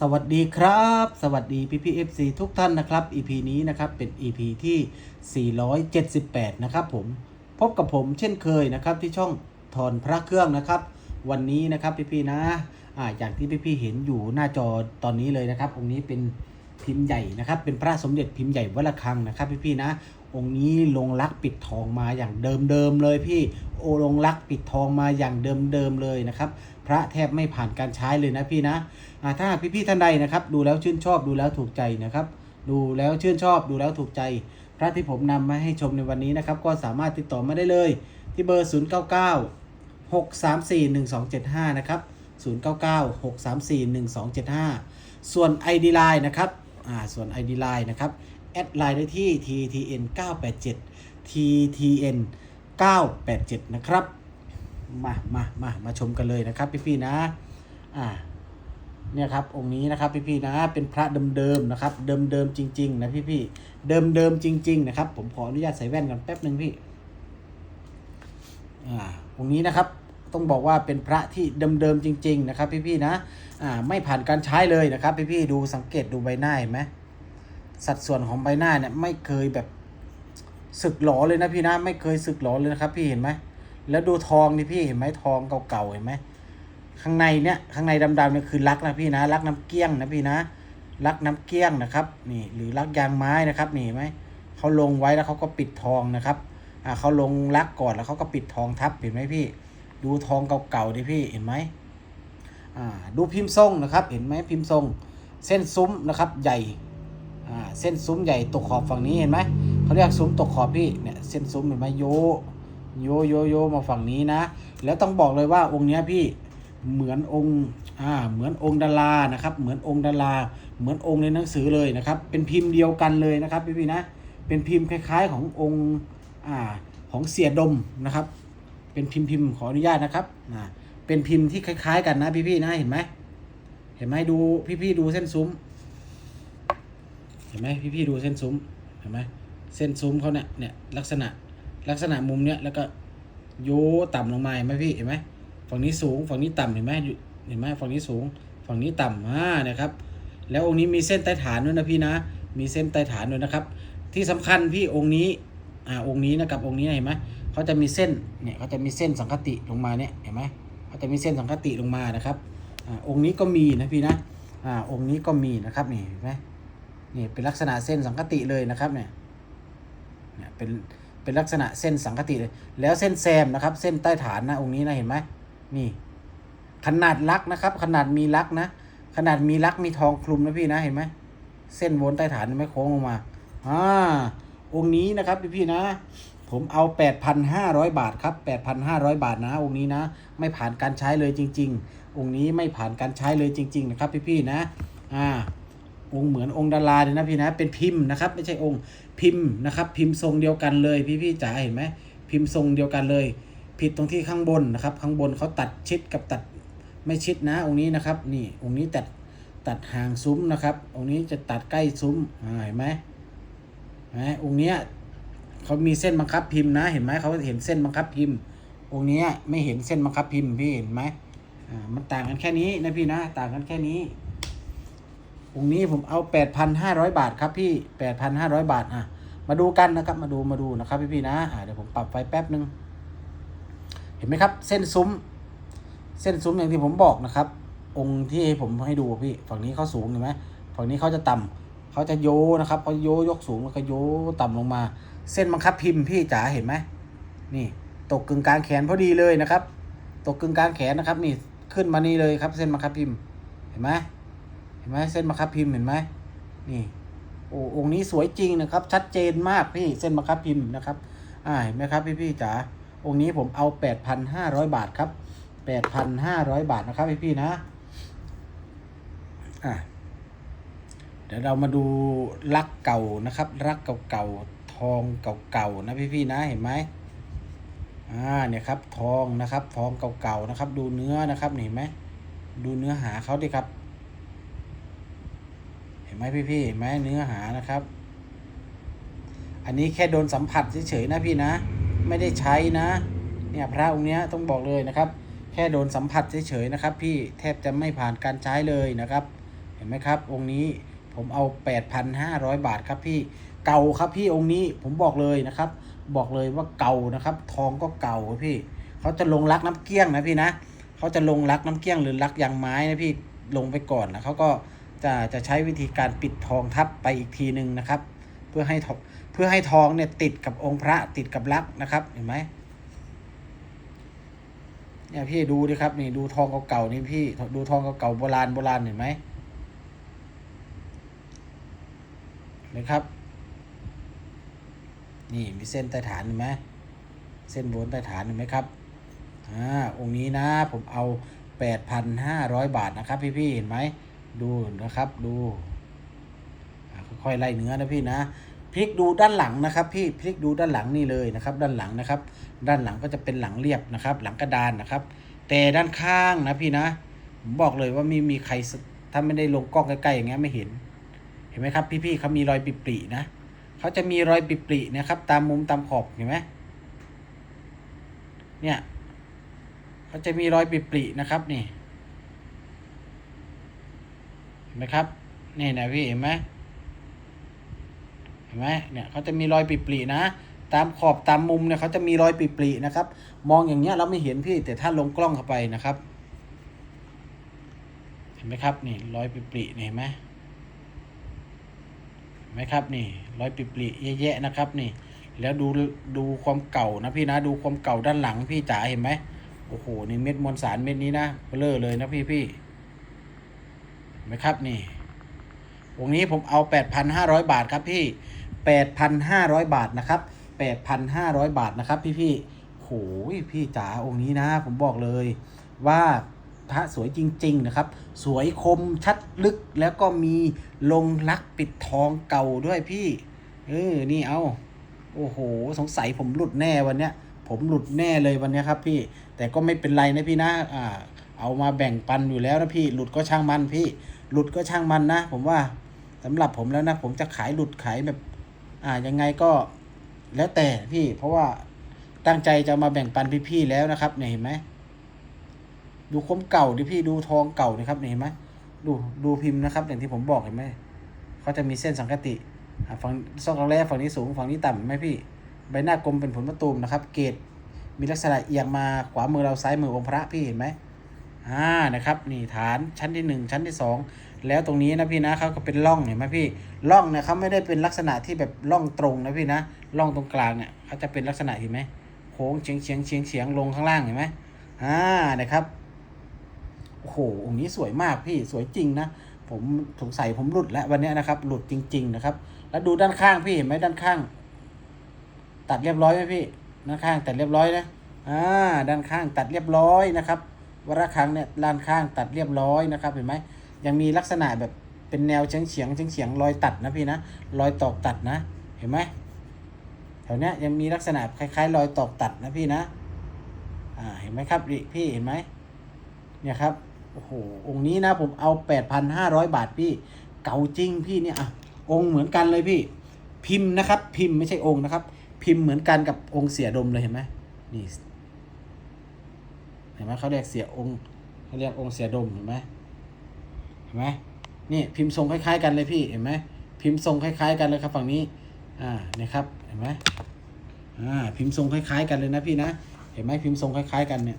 สวัสดีครับ สวัสดีพี่พี่เอฟซีทุกท่านนะครับ EP นี้นะครับเป็น EP ที่ 478 นะครับผมพบกับผมเช่นเคยนะครับที่ช่องถอนพระเครื่องนะครับ วันนี้นะครับพี่ๆนะอ่าอย่างที่พี่ๆเห็นอยู่หน้าจอตอนนี้เลยนะครับ องค์นี้เป็นพิมพ์ใหญ่นะครับ เป็นพระสมเด็จพิมพ์ใหญ่วัดระฆังนะครับพี่ๆนะ องค์นี้ลงลักปิดทองมาอย่างเดิมๆเลยพี่โอลงลักปิดทองมาอย่างเดิมๆเลยนะครับ พระแทบไม่ผ่านการใช้เลยนะพี่นะ อ่าถ้าพี่ๆท่านใดนะครับ ดูแล้วชื่นชอบดูแล้วถูกใจนะครับ ดูแล้วชื่นชอบดูแล้วถูกใจ พระที่ผมนำมาให้ชมในวันนี้นะครับ ก็สามารถติดต่อมาได้เลย ที่เบอร์ 0 9 9 6 3 4 1 2 7 5 นะครับ 0 9 9 6 3 4 1 2 7 5 ส่วน ID Line นะครับอ่าส่วน ID Line นะครับแอดไลน์ได้ที่ ttn 987 ttn 987 นะครับ มามามามาชมกันเลยนะครับพี่ๆนะอ่า เนี่ยครับองค์นี้นะครับพี่ๆนะเป็นพระเดิมๆนะครับ เดิมๆจริง ๆ นะพี่ๆเดิมๆจริง ๆ นะครับ ผมขออนุญาตใส่แว่นกันแป๊บหนึ่งพี่อ่าองค์นี้นะครับต้องบอกว่าเป็นพระที่เดิมๆจริง ๆ นะครับพี่ๆนะอ่าไม่ผ่านการใช้เลยนะครับพี่ๆดูสังเกตดูใบหน้าเห็นไหมสัดส่วนของใบหน้าเนี่ยไม่เคยแบบสึกหลอเลยนะพี่นะไม่เคยสึกหลอเลยนะครับ พี่เห็นไหมแล้วดูทองนี่พี่เห็นไหมทองเก่าๆเห็นไหม ข้างในเนี่ยข้างในดำๆเนี่ยคือลักนะพี่นะลักน้ำเกี้ยงนะพี่นะลักน้ำเกี้ยงนะครับ นี่หรือลักยางไม้นะครับ นี่เห็นไหมเขาลงไว้แล้วเขาก็ปิดทองนะครับอ่าเขาลงลักก่อนแล้วเขาก็ปิดทองทับเห็นไหมพี่ ดูทองเก่าๆดิพี่เห็นไหมอ่าดูพิมพ์ทรงนะครับ เห็นไหมพิมพ์ทรง เส้นซุ้มนะครับใหญ่อ่าเส้นซุ้มใหญ่ตกขอบฝั่งนี้เห็นไหมเขาเรียกซุ้มตกขอบพี่เนี่ยเส้นซุ้มเห็นไหมโยโยโยโยมาฝั่งนี้นะ แล้วต้องบอกเลยว่าองค์เนี้ยพี่ เหมือนองค์อ่าเหมือนองค์ดารานะครับ เหมือนองค์ดาราเหมือนองค์ในหนังสือเลยนะครับ เป็นพิมพ์เดียวกันเลยนะครับพี่พี่ๆนะเป็นพิมพ์คล้าย ๆขององค์อ่าของเสียดมนะครับ เป็นพิมพ์พิมพ์ขออนุญาตนะครับอ่าเป็นพิมพ์ที่คล้าย ๆ กันนะพี่พี่ๆนะเห็นไหมเห็นไหมดูพี่พี่ๆดูเส้นซุ้มเห็นไหมพี่พี่ๆดูเส้นซุ้มเห็นไหมเส้นซุ้มเขาเนี่ยเนี่ยลักษณะลักษณะมุมเนี้ยแล้วก็โยต่ำลงมาเห็นไหมพี่เห็นไหม ฝั่งนี้สูง ฝั่งนี้ต่ำเห็นไหมเห็นไหมฝั่งนี้สูง ฝั่งนี้ต่ำอ่านะครับ แล้วองค์นี้มีเส้นใต้ฐานด้วยนะพี่นะ มีเส้นใต้ฐานด้วยนะครับ ที่สำคัญพี่องค์นี้อ่าองค์นี้นะกับองค์นี้เห็นไหมเขาจะมีเส้นเนี่ยเขาจะมีเส้นสังคติลงมาเนี่ยเห็นไหมเขาจะมีเส้นสังคติลงมานะครับอ่าองค์นี้ก็มีนะพี่นะอ่าองค์นี้ก็มีนะครับนี่เห็นไหมนี่เป็นลักษณะเส้นสังคติเลยนะครับเนี่ยเนี่ยเป็นเป็นลักษณะเส้นสังคติเลย แล้วเส้นแซมนะครับ เส้นใต้ฐานนะองค์นี้นะเห็นไหม นี่ ขนาดลักนะครับ ขนาดมีลักนะ ขนาดมีลักมีทองคลุมนะพี่นะเห็นไหมเส้นวนใต้ฐานไม่โค้งลงมาอ่าองค์นี้นะครับพี่พี่นะ ผมเอา 8,500 บาทครับ 8,500 บาทนะ องค์นี้นะ ไม่ผ่านการใช้เลยจริง ๆ องค์นี้ไม่ผ่านการใช้เลยจริง ๆ นะครับ พี่ๆนะอ่าองค์เหมือนองค์ดาราเลยนะพี่นะเป็นพิมพ์นะครับ ไม่ใช่องค์พิมพ์นะครับ พิมพ์ทรงเดียวกันเลยพี่พี่ๆจ๋าเห็นไหมพิมพ์ทรงเดียวกันเลย ผิดตรงที่ข้างบนนะครับ ข้างบนเขาตัดชิดกับตัดไม่ชิดนะองค์นี้นะครับนี่องค์นี้ตัดตัดห่างซุ้มนะครับองค์นี้จะตัดใกล้ซุ้มเห็นไหมเห็นไหมองค์เนี้ยเขามีเส้นบังคับพิมพ์นะ เห็นไหมเขาเห็นเส้นบังคับพิมพ์องค์นี้ไม่เห็นเส้นบังคับพิมพ์พี่เห็นไหมอ่ามันต่างกันแค่นี้นะพี่นะ ต่างกันแค่นี้องค์นี้ผมเอา8,500บาทครับพี่8,500บาทอะมาดูกันนะครับ มาดูมาดูนะครับพี่พี่นะอ่าเดี๋ยวผมปรับไฟแป๊บนึง เห็นไหมครับ เส้นซุ้ม เส้นซุ้มอย่างที่ผมบอกนะครับ องค์ที่ผมให้ดูพี่ฝั่งนี้เขาสูงเห็นไหมฝั่งนี้เขาจะต่ำเขาจะโยนะครับเขาโยยกสูงแล้วก็โยต่ำลงมา เส้นบังคับพิมพ์พี่จ๋าเห็นไหมนี่ตกกึ่งกลางแขนพอดีเลยนะครับ ตกกึ่งกลางแขนนะครับนี่ขึ้นมานี่เลยครับ เส้นบังคับพิมพ์เห็นไหมเห็นไหมเส้นบังคับพิมพ์เห็นไหมนี่โอ้องค์นี้สวยจริงนะครับ ชัดเจนมากพี่เส้นบังคับพิมพ์นะครับอ่าเห็นไหมครับพี่พี่จ๋า องค์นี้ผมเอา 8,500 บาทครับ 8,500 บาทนะครับพี่พี่ๆนะอ่าเดี๋ยวเรามาดูลักเก่านะครับลักเก่าๆทองเก่าๆนะพี่พี่ๆนะเห็นไหมอ่าเนี่ยครับทองนะครับ ทองเก่าๆนะครับ ดูเนื้อนะครับเห็นไหมดูเนื้อหาเขาดิครับ เห็นไหมพี่พี่ๆเห็นไหมเนื้อหานะครับ อันนี้แค่โดนสัมผัสเฉยๆนะพี่นะ ไม่ได้ใช้นะ เนี่ยพระองค์เนี้ยต้องบอกเลยนะครับ แค่โดนสัมผัสเฉยๆนะครับ พี่แทบจะไม่ผ่านการใช้เลยนะครับ เห็นไหมครับ องค์นี้ผมเอา 8,500 บาทครับพี่เก่าครับพี่องค์นี้ผมบอกเลยนะครับ บอกเลยว่าเก่านะครับ ทองก็เก่าพี่เขาจะลงรักน้ำเกี้ยงนะพี่นะเขาจะลงรักน้ำเกี้ยงหรือรักยางไม้นะพี่ลงไปก่อนแล้วเขาก็จะจะใช้วิธีการปิดทองทับไปอีกทีหนึ่งนะครับ เพื่อให้ทอง พื่อให้ทองเนี่ยติดกับองค์พระติดกับรักนะครับเห็นไหมเนี่ยพี่ดูดิครับนี่ดูทองเก่าๆนี่พี่ดูทองเก่าๆโบราณโบราณเห็นไหมเห็นไหมครับ นี่มีเส้นใต้ฐานเห็นไหมเส้นบนใต้ฐานเห็นไหมครับอ่าองค์นี้นะผมเอา8,500บาทนะครับพี่ๆเห็นไหมดูนะครับดูค่อยๆไล่เนื้อนะพี่นะ พลิกดูด้านหลังนะครับพี่พลิกดูด้านหลังนี่เลยนะครับ ด้านหลังนะครับ ด้านหลังก็จะเป็นหลังเรียบนะครับ หลังกระดานนะครับ แต่ด้านข้างนะพี่นะผมบอกเลยว่าม่มีใครถ้าไม่ได้ลงกล้องใกล้ๆอย่างเงี้ยไม่เห็น เห็นไหมครับ พี่ๆเขามีรอยปริๆนะเขาจะมีรอยปริๆนะครับ ตามมุมตามขอบเห็นไหมเนี่ยเขาจะมีรอยปริๆนะครับนี่เห็นไหมครับนี่นะพี่เห็นไหม ห็นไหมเนี่ยเขาจะมีรอยปริๆนะ ตามขอบตามมุมเนี่ยเขาจะมีรอยปริๆนะครับ มองอย่างเงี้ยเราไม่เห็นพี่แต่ถ้าลงกล้องเข้าไปนะครับ เห็นไหมครับนี่รอยปริๆนี่เห็นไหมเห็นไหมครับนี่รอยปริๆแยะๆนะครับนี่ แล้วดูดูความเก่านะพี่นะ ดูความเก่าด้านหลังพี่จ๋าเห็นไหมโอ้โหนี่เม็ดมวลสารเม็ดนี้นะเบลอเลยนะพี่พี่เห็นไหมครับนี่วงนี้ผมเอา 8,500 บาทครับพี่ 8,500 บาทนะครับ 8,500 บาทนะครับ พี่พี่โหยพี่จ๋าองค์นี้นะ ผมบอกเลยว่าพระสวยจริง ๆ นะครับ สวยคมชัดลึกแล้วก็มีลงลักปิดทองเก่าด้วยพี่ เออ นี่เอา โอ้โห สงสัยผมหลุดแน่วันเนี้ย ผมหลุดแน่เลยวันเนี้ยครับ พี่ แต่ก็ไม่เป็นไรนะพี่นะ อ่า เอามาแบ่งปันอยู่แล้วนะพี่ หลุดก็ช่างมันพี่ หลุดก็ช่างมันนะ ผมว่าสำหรับผมแล้วนะ ผมจะขายหลุดขายแบบ อ่ายังไงก็แล้วแต่พี่ เพราะว่าตั้งใจจะมาแบ่งปันพี่ๆแล้วนะครับเนี่ยเห็นไหมดูคมเก่าดิพี่ดูทองเก่านะครับนี่เห็นไหมดูดูพิมพ์นะครับ อย่างที่ผมบอกเห็นไหมเขาจะมีเส้นสังกติฝั่งซอกกระแลฝั่งนี้สูงฝั่งนี้ต่ำเห็นไหมพี่ใบหน้ากลมเป็นผลมะตูมนะครับ เกตมีลักษณะเอียงมาขวามือเราซ้ายมือองค์พระพี่เห็นไหม อ่านะครับนี่ฐานชั้นที่หนึ่งชั้นที่สองแล้วตรงนี้นะพี่นะเขาก็เป็นร่องเห็นไหมพี่ร่องเนี่ยเขาไม่ได้เป็นลักษณะที่แบบร่องตรงนะพี่นะร่องตรงกลางเนี่ยเขาจะเป็นลักษณะเห็นไหมโค้งเฉียงเฉียงเฉียงเฉียงลงข้างล่างเห็นไหมอ่านะครับโอ้โหองค์นี้สวยมากพี่สวยจริงนะผมสงสัยผมหลุดแล้ววันนี้นะครับ หลุดจริง ๆ นะครับ แล้วดูด้านข้างพี่เห็นไหมด้านข้าง ตัดเรียบร้อยไหมพี่ด้านข้างตัดเรียบร้อยนะอ่าด้านข้างตัดเรียบร้อยนะครับ วระครั้งเนี่ยด้านข้างตัดเรียบร้อยนะครับเห็นไหมยังมีลักษณะแบบเป็นแนวเฉียงเฉียงเฉียงเฉียงรอยตัดนะพี่นะรอยตอกตัดนะ เห็นไหมแถวเนี้ยยังมีลักษณะคล้ายๆ รอยตอกตัดนะพี่นะอ่าเห็นไหมครับพี่เห็นไหมเนี่ยครับโอ้โหองค์นี้นะผมเอา8,500บาทพี่ เก่าจริงพี่เนี่ยอะองค์เหมือนกันเลยพี่ พิมพ์นะครับ พิมพ์ไม่ใช่องค์นะครับ พิมพ์เหมือนกันกับองค์เสียดมเลยเห็นไหมนี่ เห็นไหมเขาเรียกเสียองค์เขาเรียกองค์เสียดมเห็นไหมเห็นไหมนี่พิมพ์ทรงคล้ายๆกันเลยพี่เห็นไหมพิมพ์ทรงคล้ายๆกันเลยครับฝั่งนี้อ่าเนี่ยครับเห็นไหมอ่าพิมพ์ทรงคล้ายๆกันเลยนะพี่นะเห็นไหมพิมพ์ทรงคล้ายๆกันเนี่ย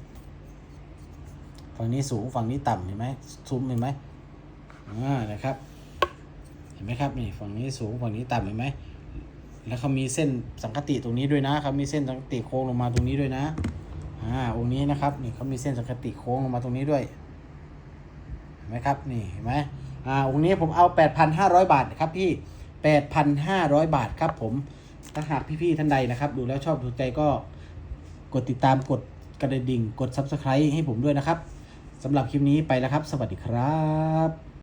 ฝั่งนี้สูงฝั่งนี้ต่ำเห็นไหมซุ้มเห็นไหมอ่านะครับ เห็นไหมครับนี่ฝั่งนี้สูงฝั่งนี้ต่ำเห็นไหมแล้วเขามีเส้นสังคติตรงนี้ด้วยนะเขามีเส้นสังคติโค้งลงมาตรงนี้ด้วยนะ อ่าองค์นี้นะครับนี่เขามีเส้นสังคติโค้งลงมาตรงนี้ด้วยเห็นไหมครับนี่เห็นไหมอ่าองค์นี้ผมเอา 8,500 บาทครับพี่ 8,500 บาทครับผมถ้าหากพี่ๆท่านใดนะครับ ดูแล้วชอบถูกใจก็กดติดตามกดกระดิ่ง กด subscribe ให้ผมด้วยนะครับสำหรับคลิปนี้ไปแล้วครับ สวัสดีครับ